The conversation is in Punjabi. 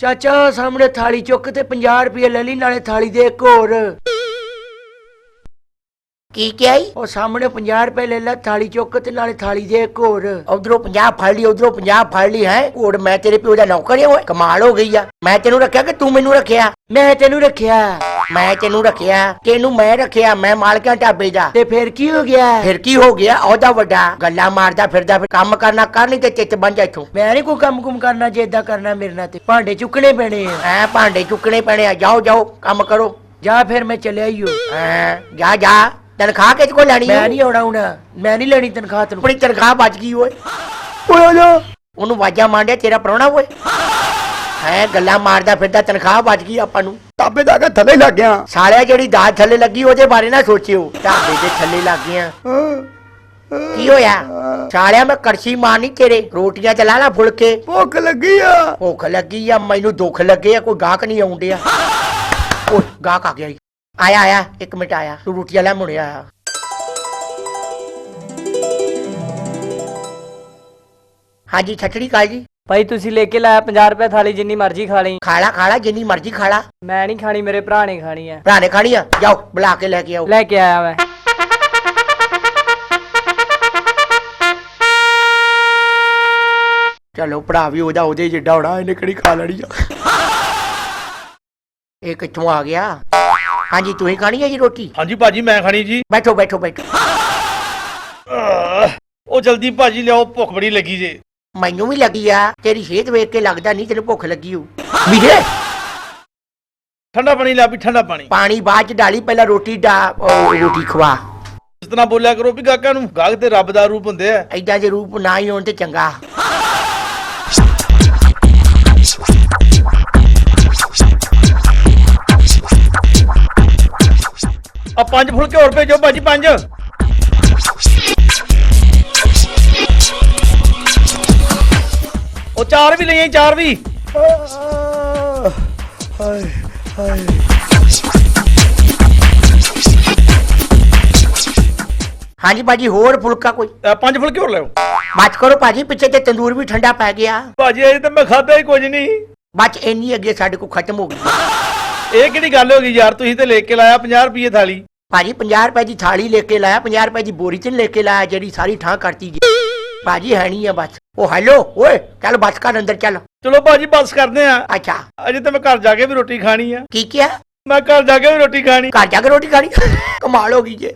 ਚਾਚਾ ਸਾਹਮਣੇ ਥਾਲੀ ਚੁੱਕ ਤੇ 50 ਰੁਪਏ ਲੈ ਲਈ ਨਾਲੇ ਥਾਲੀ ਦੇ ਇੱਕ ਹੋਰ। ਕੀ ਕਿਹਾ ਈ? ਉਹ ਸਾਹਮਣੇ 50 ਰੁਪਏ ਲੈ ਲੈ ਥਾਲੀ ਚੁੱਕ ਤੇ ਨਾਲੇ ਥਾਲੀ ਦੇ ਇੱਕ ਹੋਰ। ਉਧਰੋਂ 50 ਫੜ ਲਈ ਉਧਰੋਂ 50 ਫੜ ਲਈ ਹੈ? ਕੋੜ ਮੈਂ ਤੇਰੇ ਪਿਓ ਦਾ ਨੌਕਰ ਹਾਂ ਓਏ। ਕਮਾਲ ਹੋ ਗਈ ਆ। ਮੈਂ ਤੈਨੂੰ ਰੱਖਿਆ ਕਿ ਤੂੰ ਮੈਨੂੰ ਰੱਖਿਆ? ਮੈਂ ਤੈਨੂੰ ਰੱਖਿਆ। ਮੈਂ ਤੈਨੂੰ ਰੱਖਿਆ। ਤੈਨੂੰ ਮੈਂ ਰੱਖਿਆ ਮੈਂ ਮਾਲਕਾਂ ਢਾਬੇ ਦਾ। ਤੇ ਫਿਰ ਕੀ ਹੋ ਗਿਆ? ਫਿਰ ਕੀ ਹੋ ਗਿਆ? ਉਹਦਾ ਵੱਡਾ ਗੱਲਾਂ ਮਾਰਦਾ ਫਿਰਦਾ ਫਿਰ ਕੰਮ ਕਰਨਾ ਕਰ ਨਹੀਂ ਤੇ ਚਿੱਤ ਬਣ ਜਾ ਇੱਥੋਂ। ਮੈਂ ਨਹੀਂ ਕੋਈ ਕੰਮ ਕੁਮ ਕਰਨਾ ਜੇ ਏਦਾਂ ਕਰਨਾ ਮੇਰੇ ਨਾਲ ਤੇ। ਭਾਂਡੇ ਚੁੱਕਣੇ ਪੈਣੇ ਆ। ਐ ਭਾਂਡੇ ਚੁੱਕਣੇ ਪੈਣੇ ਆ। ਜਾਓ ਜਾਓ ਕੰਮ ਕਰੋ। ਜਾ ਫਿਰ ਮੈਂ ਚੱਲਿਆ ਓ। ਐ ਜਾ ਜਾ। ਤਨਖਾਹ ਕਿਸ ਕੋ ਲੈਣੀ ਮੈਂ? ਨਹੀਂ ਆਉਣਾ ਹੁਣ ਮੈਂ ਨਹੀਂ ਲੈਣੀ ਤਨਖਾਹ ਤੈਨੂੰ। ਆਪਣੀ ਤਨਖਾਹ ਬਚ ਗਈ ਓਏ। ਓਏ ਆ ਜਾ। ਉਹਨੂੰ ਵਾਜਾ ਮਾਰਿਆ ਤੇਰਾ ਪ੍ਰਾਹੁਣਾ ਓਏ। ਹੈ ਗੱਲਾਂ ਮਾਰਦਾ ਫਿਰਦਾ ਤਨਖਾਹ ਬਚ ਗਈ ਆਪਾਂ ਨੂੰ। ਤਾਬੇ ਦਾ ਕੇ ਥੱਲੇ ਲੱਗ ਗਿਆ। ਸਾਲਿਆ ਜਿਹੜੀ ਦਾਜ ਥੱਲੇ ਲੱਗੀ ਉਹਦੇ ਬਾਰੇ ਨਾ ਸੋਚਿਓ। ਢਾਬੇ ਦੇ ਥੱਲੇ ਲੱਗ ਗਿਆ ਕੀ ਹੋਇਆ? ਸਾਲਿਆ ਮੈਂ ਕੜਛੀ ਮਾਰਨੀ ਤੇਰੇ। ਰੋਟੀਆਂ ਚ ਲਾ ਲਾ ਫੁਲਕੇ। ਭੁੱਖ ਲੱਗੀ ਆ। ਭੁੱਖ ਲੱਗੀ ਆ ਮੈਨੂੰ ਦੁੱਖ ਲੱਗੇ ਆ ਕੋਈ ਗਾਹਕ ਨਹੀਂ ਆਉਂਦਿਆ ਓਏ ਗਾਹਕ ਆ ਗਿਆ। ਆਇਆ ਆਇਆ ਇੱਕ ਮਿੰਟ ਆਇਆ। ਤੂੰ ਰੋਟੀਆਂ ਲੈ ਮੁੜਿਆ ਆ ਹਾਂਜੀ ਛੱਟੜੀ ਕਾਲ ਜੀ। ਭਾਈ ਤੁਸੀਂ ਲੈ ਕੇ ਲਾਇਆ 50 ਰੁਪਏ ਥਾਲੀ ਜਿੰਨੀ ਮਰਜ਼ੀ ਖਾ ਲਈ। ਖਾਲਾ ਖਾਲਾ ਜਿੰਨੀ ਮਰਜ਼ੀ ਖਾਲਾ ਮੈਂ ਨਹੀਂ ਖਾਣੀ ਮੇਰੇ ਭਰਾ ਨੇ ਖਾਣੀ ਹੈ ਭਰਾ ਨੇ ਖਾਣੀ ਆ? ਜਾਓ ਬੁਲਾ ਕੇ ਲੈ ਕੇ ਆਓ। ਲੈ ਕੇ ਆਇਆ ਮੈਂ। ਚਲੋ ਭਰਾ ਵੀ ਉਹਦਾ ਉਹਦੇ ਜਿੱਡਾ ਹੋਣਾ ਇਹਨੇ ਕਿਹੜੀ ਖਾ ਲੈਣੀ ਆ? ਇਹ ਕਿੱਥੋਂ ਆ ਗਿਆ? ਹਾਂਜੀ ਤੁਸੀਂ ਖਾਣੀ ਹੈ ਜੀ ਰੋਟੀ? ਹਾਂਜੀ ਭਾਜੀ ਮੈਂ ਖਾਣੀ ਜੀ। ਬੈਠੋ ਬੈਠੋ ਬੈਠੋ। ਆਹ, ਉਹ ਜਲਦੀ ਭਾਜੀ ਲਿਆਓ ਭੁੱਖ ਬੜੀ ਲੱਗੀ ਜੇ। ਮੈਨੂੰ ਵੀ ਲੱਗੀ ਆ ਤੇਰੀ ਸਿਹਤ ਵੇਖ ਕੇ ਲੱਗਦਾ ਨਹੀਂ ਤੈਨੂੰ ਭੁੱਖ ਲੱਗੀ ਹੋ ਵੀਰੇ ਠੰਡਾ ਪਾਣੀ ਲਿਆ ਵੀ ਠੰਡਾ ਪਾਣੀ। ਪਾਣੀ ਬਾਅਦ ਚ ਡਾਲੀ ਪਹਿਲਾਂ ਰੋਟੀ ਦਾ ਉਹ ਰੋਟੀ ਖਵਾ। ਇਸ ਤਰ੍ਹਾਂ ਬੋਲਿਆ ਕਰੋ ਵੀ ਗਾਹਕਾਂ ਨੂੰ ਗਾਹਕ ਤੇ ਰੱਬ ਦਾ ਰੂਪ ਹੁੰਦੇ ਆ। ਐਡਾ ਜੇ ਰੂਪ ਨਾ ਹੀ ਹੋਣ ਤੇ ਚੰਗਾ। ਆ ਪੰਜ ਫੁਲਕੇ ਹੋਰ ਭੇਜੋ ਭਾਜੀ ਪੰਜ ਉਹ ਚਾਰ ਵੀ ਲਈਆਂ ਚਾਰ ਵੀ ਹਾਏ ਹਾਏ ਹਾਂਜੀ ਬਾਜੀ ਹੋਰ ਫੁਲਕਾ ਕੋਈ ਅਹ ਪੰਜ ਫੁਲਕੇ ਹੋਰ ਲਿਆਓ ਬਚ ਕਰੋ ਭਾਜੀ ਪਿੱਛੇ ਤੇ ਤੰਦੂਰ ਵੀ ਠੰਡਾ ਪੈ ਗਿਆ ਭਾਜੀ ਅਜੇ ਤਾਂ ਮੈਂ ਖਾਦਾ ਹੀ ਕੁਝ ਨਹੀਂ ਬਚ ਇੰਨੀ ਅੱਗੇ ਸਾਡੇ ਕੋਲ ਖਤਮ ਹੋ ਗਈ ਇਹ ਕਿਹੜੀ ਗੱਲ ਹੋ ਗਈ ਯਾਰ? ਤੁਸੀਂ ਤੇ ਲੈ ਕੇ ਲਾਇਆ 50 ਰੁਪਏ ਥਾਲੀ। ਭਾਜੀ 50 ਰੁਪਏ ਦੀ ਥਾਲੀ ਲੈ ਕੇ ਲਾਇਆ 50 ਰੁਪਏ ਦੀ ਬੋਰੀ ਚ ਲੈ ਕੇ ਲਾਇਆ ਜਿਹੜੀ ਸਾਰੀ ਠਾਂ ਕਰਤੀ ਗਈ। ਭਾਜੀ ਹੈ ਨਹੀਂ ਆ ਬਸ। ਉਹ ਹੈਲੋ ਓਏ ਚੱਲ ਬਸ ਕਰ ਅੰਦਰ ਚੱਲ। ਚਲੋ ਭਾਜੀ ਬਸ ਕਰਦੇ ਆ। ਅੱਛਾ। ਅਜੇ ਤਾਂ ਮੈਂ ਘਰ ਜਾ ਕੇ ਵੀ ਰੋਟੀ ਖਾਣੀ ਆ। ਕੀ ਕਿਹਾ? ਮੈਂ ਘਰ ਜਾ ਕੇ ਵੀ ਰੋਟੀ ਖਾਣੀ। ਘਰ ਜਾ ਕੇ ਰੋਟੀ ਖਾਣੀ? ਕਮਾਲ ਹੋ ਗਈ ਜੇ।